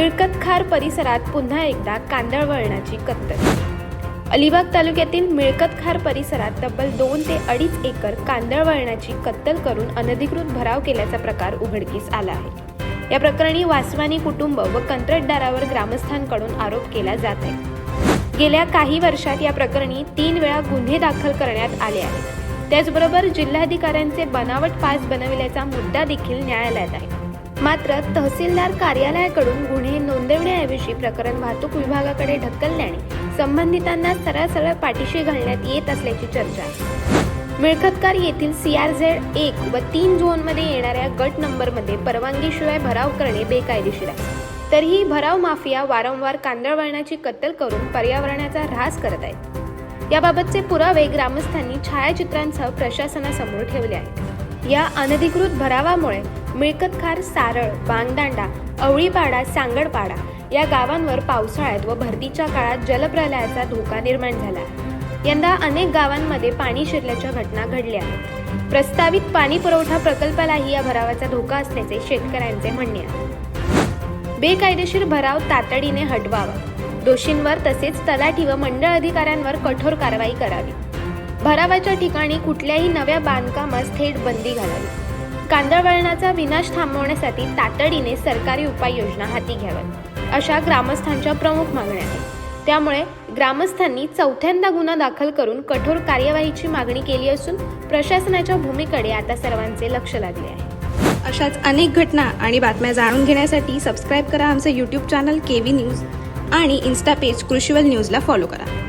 मिळकतखार परिसरात पुन्हा एकदा कांदळवळणाची कत्तल. अलिबाग तालुक्यातील मिळकतखार परिसरात तब्बल दोन ते अडीच एकर कांदळवळणाची कत्तल करून अनधिकृत भराव केल्याचा प्रकार उघडकीस आला आहे. या प्रकरणी वासवानी कुटुंब व कंत्राटदारावर ग्रामस्थांकडून आरोप केला जात आहे. गेल्या काही वर्षात या प्रकरणी तीन वेळा गुन्हे दाखल करण्यात आले आहेत. त्याचबरोबर जिल्हाधिकाऱ्यांचे बनावट पास बनविल्याचा मुद्दा देखील न्यायालयात आहे. मात्र तहसीलदार कार्यालयाकडून गुन्हे नोंदवण्याऐवजी प्रकरण वाहतूक विभागाकडे ढकलल्याने संबंधितांना सरळ सरळ पाठीशी घालण्यात येत असल्याची चर्चा. आहे मिळकतकार येथील सी आर झेड एक व तीन झोनमध्ये येणाऱ्या गट नंबरमध्ये परवानगीशिवाय भराव करणे बेकायदेशीर आहे. तरीही भराव माफिया वारंवार कांदळवळणाची कत्तल करून पर्यावरणाचा ऱ्हास करत आहेत. याबाबतचे पुरावे ग्रामस्थांनी छायाचित्रांसह प्रशासनासमोर ठेवले आहेत. या अनधिकृत भरावामुळे मिळकतखार सारळ बांगदांडा अवळीपाडा सांगडपाडा या गावांवर पावसाळ्यात व भरतीच्या काळात जलप्रलयाचा धोका निर्माण झाला. आहे. यंदा अनेक गावांमध्ये पाणी शिरल्याच्या घटना घडल्या आहेत. प्रस्तावित पाणी पुरवठा प्रकल्पालाही या भरावाचा धोका असल्याचे शेतकऱ्यांचे म्हणणे आहे. बेकायदेशीर भराव तातडीने हटवावा. दोषींवर तसेच तलाठी व मंडळ अधिकाऱ्यांवर कठोर कारवाई करावी. भरावाच्या ठिकाणी कुठल्याही नव्या बांधकामास थेट बंदी घालावी. कांदळवळणाचा विनाश थांबवण्यासाठी तातडीने सरकारी उपाययोजना हाती घ्याव्यात अशा ग्रामस्थांच्या प्रमुख मागण्या आहेत. त्यामुळे ग्रामस्थांनी चौथ्यांदा गुन्हा दाखल करून कठोर कार्यवाहीची मागणी केली असून प्रशासनाच्या भूमीकडे आता सर्वांचे लक्ष लागले आहे. अशाच अनेक घटना आणि बातम्या जाणून घेण्यासाठी सबस्क्राईब करा आमचं YouTube channel K V news आणि इन्स्टा पेज कृषीवल न्यूजला फॉलो करा.